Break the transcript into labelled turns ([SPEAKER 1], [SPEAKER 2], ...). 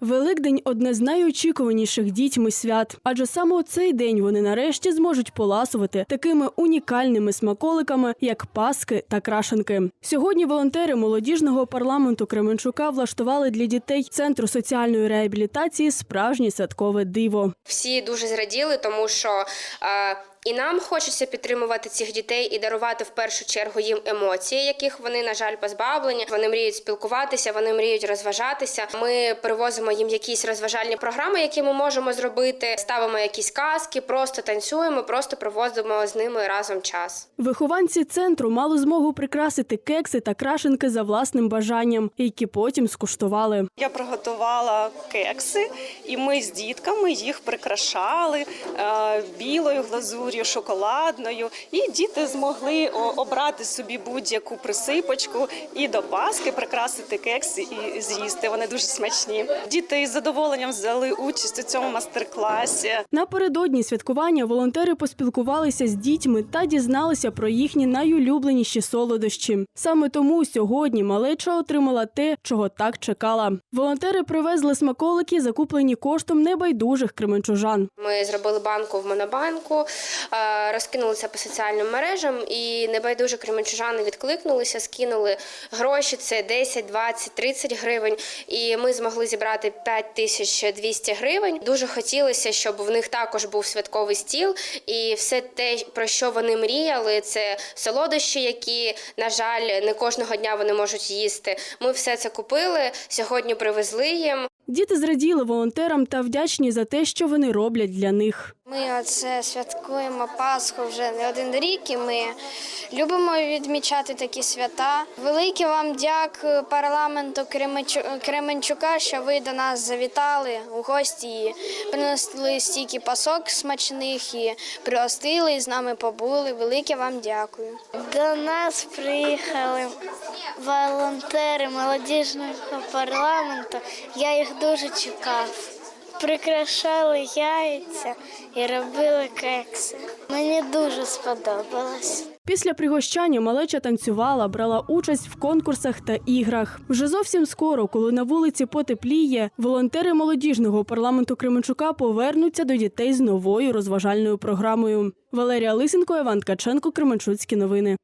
[SPEAKER 1] Великдень одне з найочікуваніших дітьми свят, адже саме у цей день вони нарешті зможуть поласувати такими унікальними смаколиками, як паски та крашенки. Сьогодні волонтери молодіжного парламенту Кременчука влаштували для дітей центру соціальної реабілітації справжнє святкове диво.
[SPEAKER 2] Всі дуже зраділи, тому що е, і нам хочеться підтримувати цих дітей і дарувати в першу чергу їм емоції, яких вони, на жаль, позбавлені. Вони мріють спілкуватися, вони мріють розважатися. Ми привозимо їм якісь розважальні програми, які ми можемо зробити. Ставимо якісь казки, просто танцюємо, просто проводимо з ними разом час.
[SPEAKER 1] Вихованці центру мали змогу прикрасити кекси та крашенки за власним бажанням, які потім скуштували.
[SPEAKER 3] Я приготувала кекси, і ми з дітками їх прикрашали е, білою глазур'ю, шоколадною. І діти змогли обрати собі будь-яку присипочку і до паски прикрасити кекси і з'їсти. Вони дуже смачні. Діти із задоволенням взяли участь у цьому майстер-класі.
[SPEAKER 1] Напередодні святкування волонтери поспілкувалися з дітьми та дізналися про їхні найулюбленіші солодощі. Саме тому сьогодні малеча отримала те, чого так чекала. Волонтери привезли смаколики, закуплені коштом небайдужих кременчужан.
[SPEAKER 2] Ми зробили банку в монобанку, розкинулися по соціальним мережам, і небайдуже кременчужани відкликнулися, скинули гроші. Це 10, 20, 30 гривень. І ми змогли зібрати 5200 гривень. Дуже хотілося, щоб в них також був святковий стіл, і все те, про що вони мріяли, це солодощі, які на жаль не кожного дня вони можуть їсти. Ми все це купили. Сьогодні привезли їм.
[SPEAKER 1] Діти зраділи волонтерам та вдячні за те, що вони роблять для них.
[SPEAKER 4] Ми оце святкуємо Пасху вже не один рік, і ми любимо відмічати такі свята. Велике вам дякую парламенту Кременчу- Кременчука, що ви до нас завітали у гості і принесли стільки пасок смачних і пригостили, і з нами побули. Велике вам дякую.
[SPEAKER 5] До нас приїхали волонтери молодіжного парламенту. Я їх дуже чекав. Прикрашали яйця і робили кекси. Мені дуже сподобалось.
[SPEAKER 1] Після пригощання малеча танцювала, брала участь в конкурсах та іграх. Вже зовсім скоро, коли на вулиці потепліє, волонтери молодіжного парламенту Кременчука повернуться до дітей з новою розважальною програмою. Валерія Лисенко, Іван Ткаченко, Кременчуцькі новини.